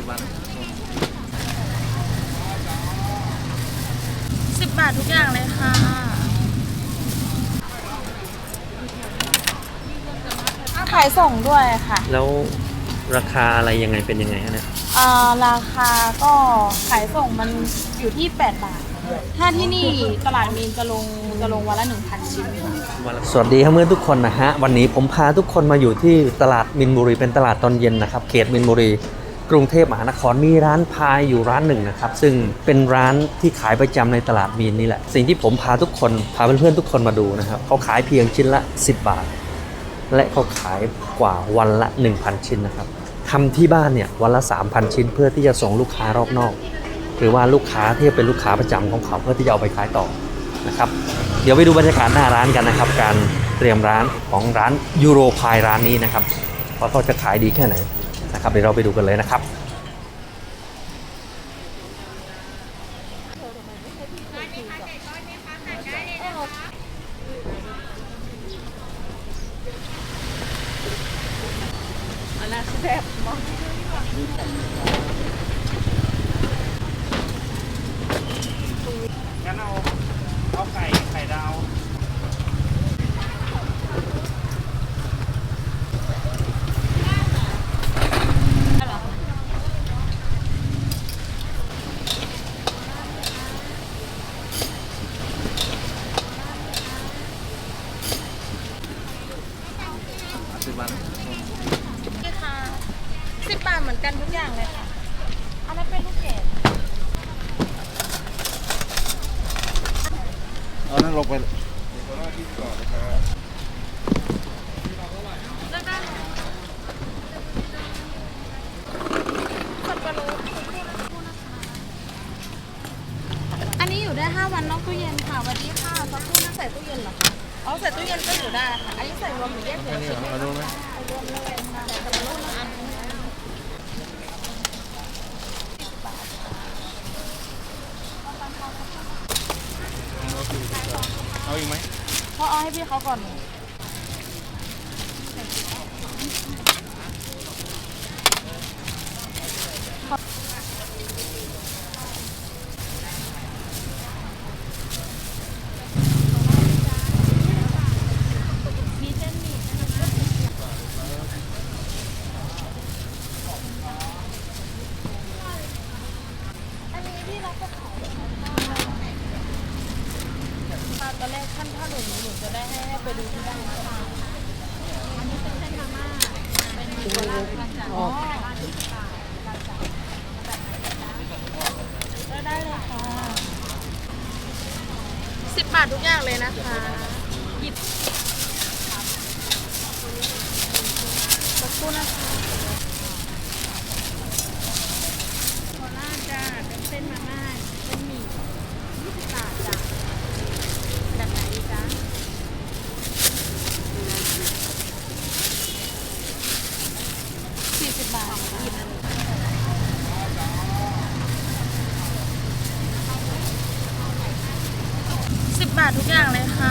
สิบบาทสิบบาททุกอย่างเลยค่ะขายส่งด้วยค่ะ แล้วราคาอะไรยังไงเป็นยังไงฮะเนี่ยอ่าราคาก็ขายส่งมันอยู่ที่ 8 บาท ถ้าที่นี่ตลาดมีนจะลงจะลงวันละ 1,000 ชิ้นค่ะ สวัสดีครับเพื่อนทุกคนนะฮะ วันนี้ผมพาทุกคนมาอยู่ที่ตลาดมินบุรีเป็นตลาดตอนเย็นนะครับ เขตมินบุรี กรุงเทพมหานครมีร้านพายอยู่ร้านหนึ่งนะครับซึ่งเป็นร้านที่ขายประจำในตลาดมีนนี่แหละ สิ่งที่ผมพาทุกคนพาเพื่อนๆทุกคนมาดูนะครับเขาขายเพียงชิ้นละ 10 บาท และเขาขายกว่าวันละ 1,000 ชิ้นนะครับทำที่บ้านเนี่ยวันละ 3,000 ชิ้น เพื่อที่จะส่งลูกค้ารอบนอก หรือว่าลูกค้าที่เป็นลูกค้าประจำของเขาเพื่อที่จะเอาไปขายต่อนะครับเดี๋ยวไปดูบรรยากาศหน้าร้านกันนะครับ การเตรียมร้านของร้านยูโรพายร้านนี้นะครับว่าเขาจะขายดีแค่ไหน นะครับเดี๋ยวเราไปดูกันเลยนะครับ งั้นเอาเอาไก่ไข่ดาว สิบบาท นี่ค่ะสิบบาทเหมือนกันทุกอย่างเลยค่ะ อันนั้นเป็นลูกเกด เอานั่นลงไป แล้วก็สับปะรดอันนี้อยู่ได้ 5 วันนอกตู้เย็นค่ะสวันนี้ค่ะสักครู่นั้นใส่ตู้เย็นเหรอคะอ๋อใส่ตู้เย็นก็อยู่ได้ค่ะอันนี้ใส่รวมหรือแยกเสียนี่เหรอเอาดูไหมรวมเลยค่ะใส่สับปะรดอันนึงเอาอีกไหมพ่อเอาให้พี่เขาก่อนอันนี้ที่เราก็ขายตอนแรกท่านถ้าหนูหนูจะได้ให้ให้ไปดูที่บ้านก็ได้อันนี้เป็นเส้นมาม่าเป็นโคราชมาจาก ออได้ได้เลยค่ะสิบบาททุกอย่างเลยนะคะหยิบสักครู่นะคะโคราชจ้าเป็นเส้นมาม่าเป็นหมี่ยี่สิบบาทจ้ะแบบไหนดีจ๊ะ สี่สิบบาท ททุกอย่างเลยค่ะ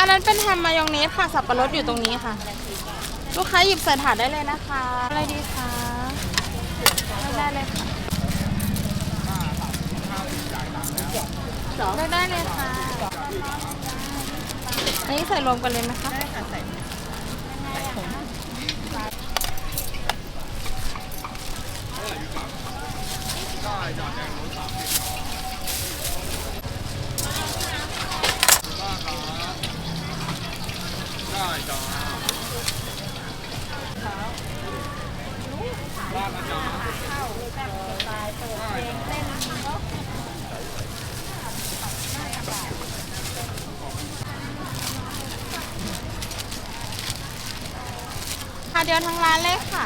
อันนั้นเป็นแฮมมายองเนสค่ะ สับปะรดอยู่ตรงนี้ค่ะ ลูกค้าหยิบใส่ถาดได้เลยนะคะ อะไรดีคะได้เลยค่ะเลือกได้เลยค่ะอันนี้ใส่รวมกันเลยไหมคะได้ค่ะใส่ค่ะเดียวทั้งร้าน เลยค่ะ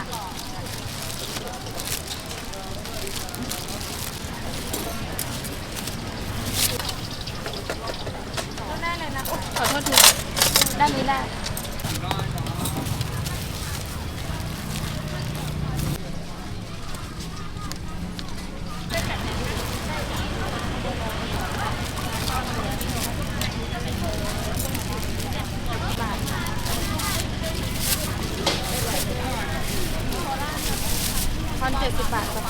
ได้เลยนะอุ๊ยขอโทษทีด้านนี้ได้ พันเจ็ดสิบบาทค่ะ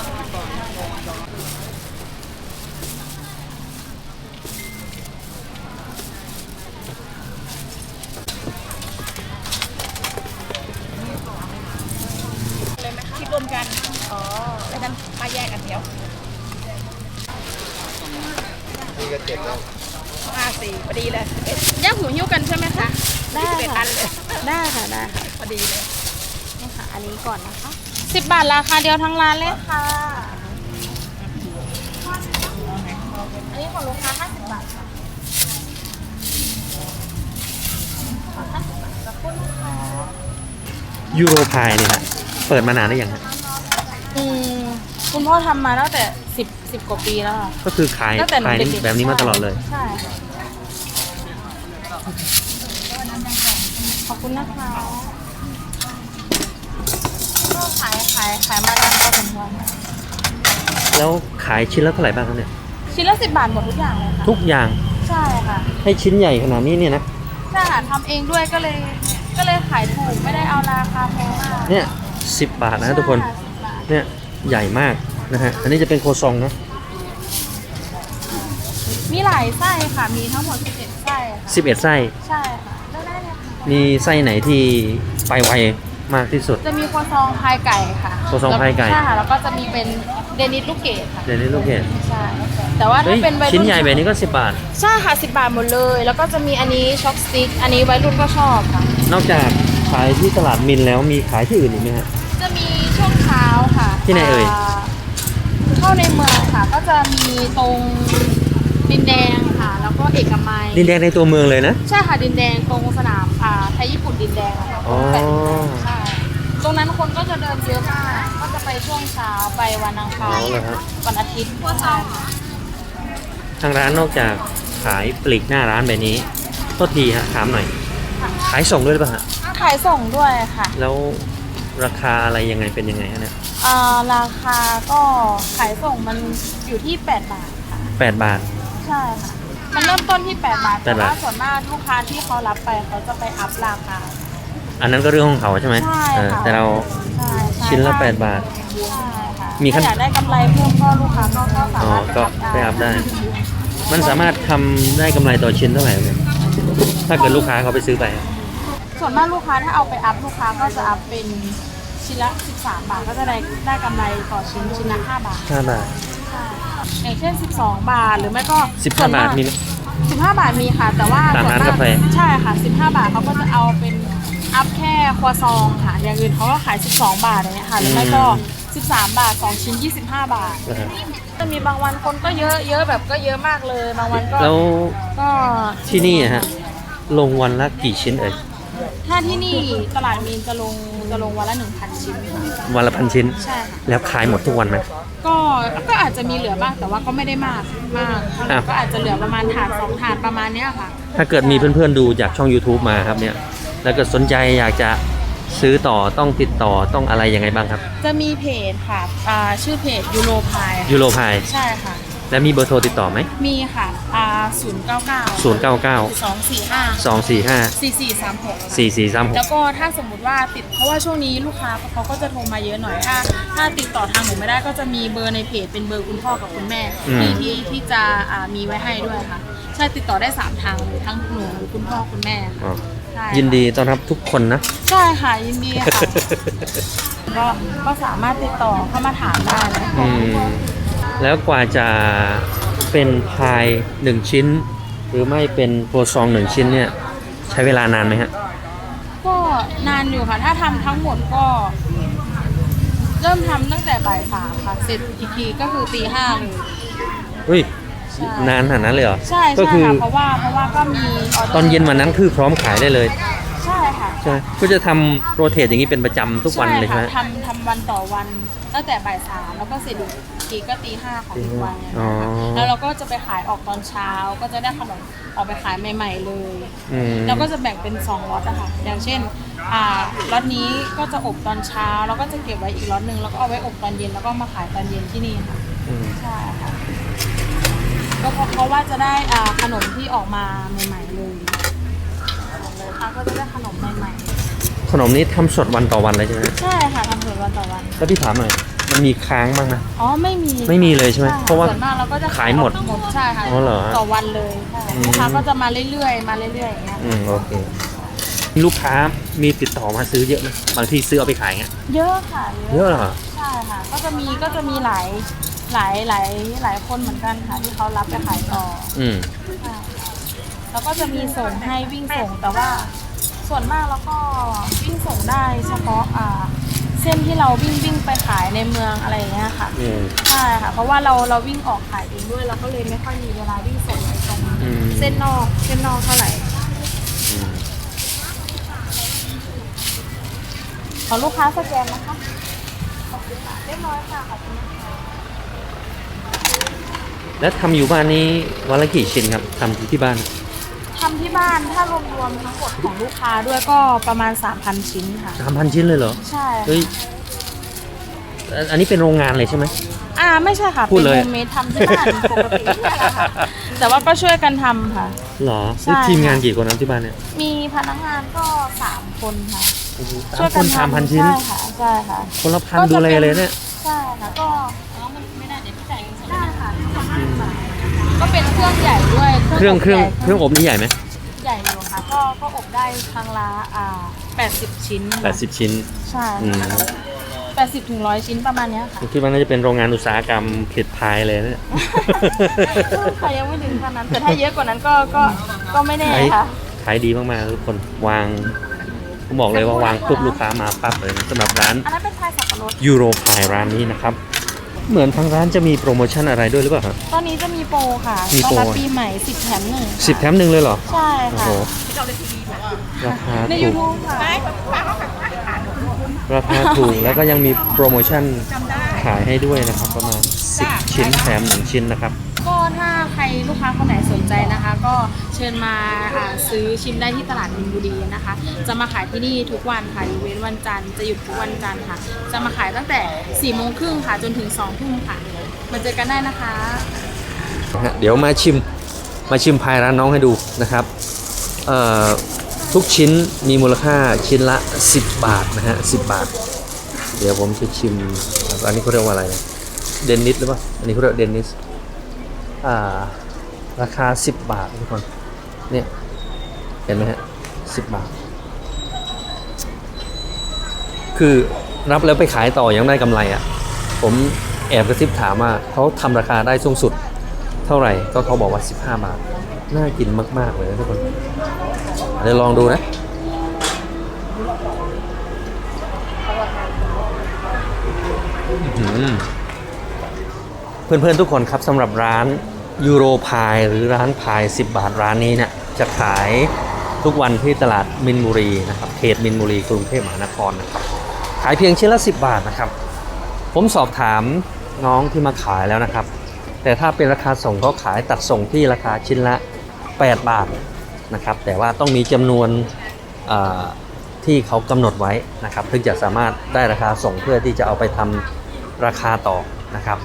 เลยไหมคะคิดรวมกัน อ๋อ แล้วกันมาแยกกันเดียว นี่ก็เจ็ดแล้ว ห้าสี่พอดีเลยแยกหูหิ้วกันใช่ไหมคะ ได้ค่ะ ได้ค่ะ ได้ค่ะ พอดีเลย นี่ค่ะ อันนี้ ก่อนนะคะสิบบาทราคาเดียวทั้งร้านเลยค่ะ อันนี้ของลูกค้าห้าสิบบาทค่ะห้าสิบบาทขอบคุณค่ะยูโรพายเนี่ยฮะเปิดมานานได้ยังฮะอืมคุณพ่อทำมาตั้งแต่สิบสิบกว่าปีแล้วค่ะ ก็คือขายตั้งแต่หนูขายเด็กๆแบบนี้มาตลอดเลย ใช่ค่ะขอบคุณนะคะ ก็ขายขายขายมานานพอสมควรค่ะแล้วขายชิ้นละเท่าไหร่บ้างครับเนี่ย ชิ้นละสิบบาทหมดทุกอย่างเลยค่ะทุกอย่างใช่ค่ะให้ชิ้นใหญ่ขนาดนี้เนี่ยนะใช่ค่ะทำเองด้วยก็เลยก็เลยขายถูกไม่ได้เอาราคาแพงมากเนี่ยสิบบาทนะทุกคนใช่ะ10บาทเนี่ยใหญ่มากนะฮะอันนี้จะเป็นโคซองนะมีหลายไส้ค่ะ มีทั้งหมด11ไส้ค่ะสิบเอ็ดไส้ใช่ค่ะเลือกได้เลยค่ะมีไส้ไหนที่ไปไว มากที่สุด จะมีครัวซองพายไก่ค่ะครัวซองพายไก่ ใช่ค่ะแล้วก็จะมีเป็นเดนิสลูกเกดค่ะเดี๋ยวนี้ลูกเห็นใช่แต่ว่าเฮ้ถ้ายเป็นวัยรุ่น ชิ้นใหญ่แบบนี้ก็สิบบาท ใช่ค่ะ10บาทหมดเลย แล้วก็จะมีอันนี้ช็อกสติ๊กอันนี้วัยรุ่นก็ชอบค่ะ นอกจากขายที่ตลาดมินแล้วมีขายที่อื่นอีกไหมฮะ จะมีช่วงเช้าค่ะที่ไหนเอ่ยาเข้าในเมืองค่ะ ก็จะมีตรงดินแดงค่ะ แล้วก็เอกมัยดินแดงในตัวเมืองเลยนะ ใช่ค่ะดินแดงตรงสนามอ่าไทยญี่ปุ่นดินแดงอะค่ะอ๋อ แปดสิบใช่ตรงนั้นคนก็จะเดินเยอะมาก ก็จะไปช่วงเช้าไปวันอังคารอ๋อเหรอฮะวันอาทิตย์ใช่ค่ะทางร้านนอกจากขายปลีกหน้าร้านแบบนี้โทษทีฮะถามหน่อย ขายส่งด้วยหรือเปล่าฮะขายส่งด้วยค่ะแล้วราคาอะไรยังไงเป็นยังไงฮะเนี่ยอ่าราคาก็ขายส่งมันอยู่ที่ 8 บาทค่ะ แปดบาท ใช่ค่ะ มันเริ่มต้นที่ 8 บาท แต่8บาทว่าส่วนมากลูกค้าที่เขารับไปเขาจะไปอัพราคา อันนั้นก็เรื่องของเขาใช่ไหมใช่เออค่ะแต่เราใช่ใช่ชิ้นละถ้แปดบาท ใช่ค่ะมีขั้ถ้านอยากได้กำไรเพิ่มก็ลูกค้าก็ก็สาอ๋อ มารถก็ไปอัพได้ มันสามารถทำได้กำไรต่อชิ้นเท่าไหร่เนี่ยถ้าเกิดลูกค้าเขาไปซื้อไป ส่วนมากลูกค้าถ้าเอาไปอัพลูกค้าก็จะอัพเป็นชิ้นละ 13 บาทก็จะได้ได้กำไรต่อชิ้นชิ้นละ5บาทห้าบาทใช่อย่างเช่น 12 บาทหรือไม่ก็สิบส่ห้าวนบาทมี 15 บาทมีค่ะ แต่ว่าตามส่วนร้านมากกาแฟ ใช่ค่ะ 15 บาทเขาก็จะเอาเป็นอัพแค่ครัวซองค่ะ อย่างอื่นเขาก็ขาย 12 บาทอย่างเงี้ยค่ะหรือไม่ก็ 13 บาท 2 ชิ้น 25 บาท นะฮะจะมีบางวันคนก็เยอะเยอะแบบก็เยอะมากเลยบางวันก็แล้วก็ที่นี่อะฮะลงวันละกี่ชิ้นเอ่ย ถ้าที่นี่ตลาดมีนจะลง จะลงวันละ 1,000 ชิ้นค่ะวันละพันชิ้น ใช่ค่ะ แล้วขายหมดทุกวันไหม ก็ก็อาจจะมีเหลือบ้างแต่ว่าก็ไม่ได้มากมากอ้าวก็อาจจะเหลือประมาณถาดสองถาดประมาณเนี้ยค่ะ ถ้าเกิดมีเพื่อนๆดูจากช่อง YouTube มาครับเนี่ย แล้วเกิดสนใจอยากจะซื้อต่อต้องติดต่อต้องอะไรยังไงบ้างครับจะมีเพจค่ะอ่าชื่อเพจยูโรพายยูโรพายใช่ค่ะ แล้วมีเบอร์โทรติดต่อไหมมีค่ะอ่า ศูนย์เก้าเก้าศูนย์เก้าเก้าสองสี่ห้าสองสี่ห้าสี่สี่สามหกสี่สี่สามหกแล้วก็ถ้าสมมติว่าติดเพราะว่าช่วงนี้ลูกค้าเขาก็จะโทรมาเยอะหน่อยถ้า ถ้าติดต่อทางหนูไม่ได้ก็จะมีเบอร์ในเพจเป็นเบอร์คุณพ่อกับคุณแม่ที่ที่ที่จะอ่ามีไว้ให้ด้วยค่ะ ใช่ติดต่อได้สามทางเลยทั้งหนูคุณพ่อคุณแม่อ๋อใช่ยินดีต้อนรับทุกคนนะ ใช่ค่ะยินดีค่ะ ก็ก็สามารถติดต่อเข้ามาถามได้นะอืมแล้วกว่าจะ เป็นพายหนึ่งชิ้น หรือไม่เป็นโครซองหนึ่งชิ้นเนี่ยใช้เวลานานไหมฮะก็นานอยู่ค่ะถ้าทำทั้งหมดก็ เริ่มทำตั้งแต่บ่ายสามค่ะ เสร็จอีกทีก็คือตีห้าเลย อุ้ยใช่ นานขนาดนั้นเลยเหรอใช่ก็ใช่คือค่ะเพราะว่าเพราะว่าก็มีออเดอร์ตอนเย็นวันนั้นคือพร้อมขายได้เลยใช่ค่ะใช่ไหมก็จะทำโรเตทอย่างนี้เป็นประจำทุกวันเลยใช่ไหมค่ะทำทำวันต่อวันตั้งแต่บ่ายสามแล้วก็เสร็จอีกทีก็ตีห้าของอีกวันอ๋อแล้วเราก็จะไปขายออกตอนเช้าก็จะได้ขนมออกไปขายใหม่ ๆ เลยอืม แล้วก็จะแบ่งเป็น2ล็อตอะค่ะอย่างเช่นอ่าล็อตนี้ก็จะอบตอนเช้าแล้วก็จะเก็บไว้อีกล็อตหนึ่งแล้วก็เอาไว้อบตอนเย็นแล้วก็มาขายตอนเย็นที่นี่ค่ะ อืม ใช่ค่ะก็เพราะเพราะว่าจะได้อ่าขนมที่ออกมาใหม่ ๆ เลยลูกค้าก็จะได้ขนมใหม่ข นมนี้ทำสดวันต่อวันเลยใช่ไหมๆใช่ค่ะทำสดวันต่อวัน แล้วพี่ถามหน่อย มันมีค้างบ้างนะ อ๋อไม่มีไม่มีเลยใช่ไหมค่เพราะว่า ส่วนมากเราก็จะขายหมดหมดใช่ค่ะอ๋อเหรอต่อวันเลยใช่อืม ลูกค้าก็จะมาเรื่อยๆมาเรื่อยๆอย่างเงี้ยอืมโอเค ลูกค้ามีติดต่อมาซื้อเยอะไหมบางทีซื้อเอาไปขายเงี้ยเยอะค่ะเยอะเหรอ ใช่ค่ะ ก็จะมีก็จะมีหลายหลายหลายหลายคนเหมือนกันค่ะที่เขารับไปขายต่ออืม ใช่แล้วก็จะมีส่งให้วิ่งส่งแต่ว่า ส่วนมากแล้วก็วิ่งส่งได้เฉพาะอ่าเส้นที่เราวิ่งวิ่งไปขายในเมืองอะไรอย่างเงี้ยค่ะอืมใช่ค่ะ เพราะว่าเราเราวิ่งออกขายเองด้วยเราก็เลยไม่ค่อยมีเวลาวิ่งส่งในตรงอืมเส้นนอกเส้นนอกเท่าไหร่อืมขอลูกค้าสแกนนะคะขอบคุณค่ะเรียบร้อยค่ะขอบคุณนะคะแล้วทำอยู่บ้านนี้วันละกี่ชิ้นครับทำที่บ้านทำที่บ้านถ้ารวมรวมทั้งหมดของลูกค้าด้วยก็ประมาณ 3,000 ชิ้นค่ะ สามพันชิ้นเลยเหรอ ใช่เฮ้ย อันอันนี้เป็นโรงงานเลยใช่ไหม อ่าไม่ใช่ค่ะ พูเป็ดนเลย โฮมเมดทำที่บ้านปกตินี่แหละค่ะแต่ว่าก็ช่วยกันทำค่ะ เหรอใช่ นี่ทีมงานกี่คนครับที่บ้านเนี่ยมีพนักงานก็ 3 คนค่ะ โอ้โหช่สาวมยคกันนสามพันทำชิ้น ใช่ค่ะใช่ค่ะคนละพันก็จะดูแลเป็นเลยเนี่ย ใช่ค่ะก็ ก็เป็นเครื่องใหญ่ด้วยเครื่องเครื่องใหญ่เครื่องอบนี่ใหญ่ไหมใหญ่อยู่ค่ะก็ก็อบได้ครั้งละอ่า80 ชิ้นค่ะแปดสิบชิ้นใช่อืมแปดสิบถึงร้อยชิ้นประมาณเนี้ยค่ะคิดว่าน่าจะเป็นโรงงานอุตสาหกรรมผลิตพายเลยเนี่ย ค่ะยังไม่ถึงขนาดนั้นแต่ถ้าเยอะกว่านั้นก็ก็ก็ไม่แน่ขายค่ะ ขายดีมากๆทุกคนวางผมบอกเลยว่าวางปุ๊บลูกค้ามาปั๊บเลยนะสำหรับร้านอันนั้นเป็นพายสับปะรด ยูโรพายร้านนี้นะครับ เหมือนทางร้านจะมีโปรโมชั่นอะไรด้วยหรือเปล่าครับตอนนี้จะมีโปรค่ะมีต้อโปรนรับปีใหม่สิบแถมหนึ่งสิบแถมหนึ่งเลยเหรอ ใช่โอ้ค่ะ โหราคาใน ถูยูกทูบค่ะ ราคาถูก แล้วก็ยังมีโปรโมชั่นขายให้ด้วยนะครับ ประมาณ 10 ชิ้นแถมหนึ่งชิ้นนะครับก็ ถ้าใครลูกค้าคนไหนสนใจนะคะ ก็เชิญมาซื้อชิมได้ที่ตลาดมินบุรีนะคะ จะมาขายที่นี่ทุกวันค่ะยกเว้นวันจันทร์จะหยุดทุกวันจันทร์ค่ะ จะมาขายตั้งแต่4ี่โมงครึ่งค่ะจนถึง2องทุ่มค่ะมาเจอกันได้นะคะ เดี๋ยวมาชิมมาชิมพายร้านน้องให้ดูนะครับทุกชิ้นมีมูลค่าชิ้นละ 10 บาทนะฮะ10 บาท เดี๋ยวผมจะชิมอันนี้เขาเรียกว่าอะไรนะเดนนิสหรือเปล่าอันนี้เขาเรียกเดนนิส ราคา 10 บาททุกคน เนี่ย เห็นไหมฮะ10บาท คือรับแล้วไปขายต่อยังได้กำไรอะ่ะ ผมแอบกระซิบถามว่าเขาทำราคาได้สูงสุด เท่าไหร่ก็เขาบอกว่า 15 บาท น่ากินมาก ๆ เลยนะทุกคนเดี๋ยวลองดูนะอื้อหือ เพื่อนๆทุกคนครับสำหรับร้านยูโรพายหรือร้านพาย 10 บาทร้านนี้เนี่ยจะขายทุกวันที่ตลาดมินบุรีนะครับเขตมินบุรีกรุงเทพมหานครนะครับขายเพียงชิ้นละ 10 บาทนะครับ ผมสอบถามน้องที่มาขายแล้วนะครับ แต่ถ้าเป็นราคาส่งเขาขายตัดส่งที่ราคาชิ้นละ 8 บาทนะครับ แต่ว่าต้องมีจำนวนที่เขากำหนดไว้นะครับถึงจะสามารถได้ราคาส่งเพื่อที่จะเอาไปทำราคาต่อนะครับ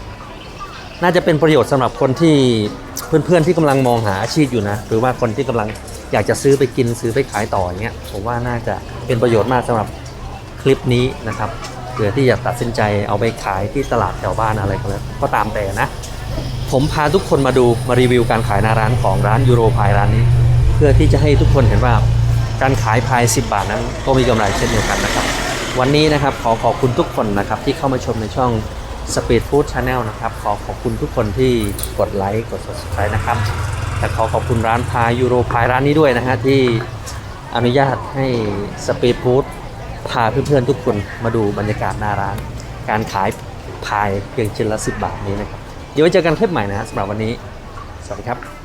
น่าจะเป็นประโยชน์สำหรับคนที่เพื่อนๆที่กำลังมองหาอาชีพอยู่นะ หรือว่าคนที่กำลังอยากจะซื้อไปกินซื้อไปขายต่ออย่างเงี้ยผมว่าน่าจะเป็นประโยชน์มากสำหรับคลิปนี้นะครับเผื่อที่จะตัดสินใจเอาไปขายที่ตลาดแถวบ้านอะไรก็แล้วก็ตามแต่นะ ผมพาทุกคนมาดูมารีวิวการขายหน้าร้านของร้านยูโรพายร้านนี้ เพื่อที่จะให้ทุกคนเห็นว่าการขายพาย 10 บาทนั้นก็มีกำไรเช่นเดียวกันนะครับ วันนี้นะครับขอขอบคุณทุกคนนะครับที่เข้ามาชมในช่อง Speed Food Channel นะครับ ขอขอบคุณทุกคนที่กดไลค์กด subscribe นะครับแต่ขอขอบคุณร้านพายยูโรพายร้านนี้ด้วยนะฮะที่อนุญาตให้ Speed Food พาเพื่อนๆทุกคนมาดูบรรยากาศหน้าร้าน การขายพายเพียงชิ้นละ 10 บาทนี้นะครับ เดี๋ยวไว้เจอกันคลิปใหม่นะฮะสำหรับวันนี้ สวัสดีครับ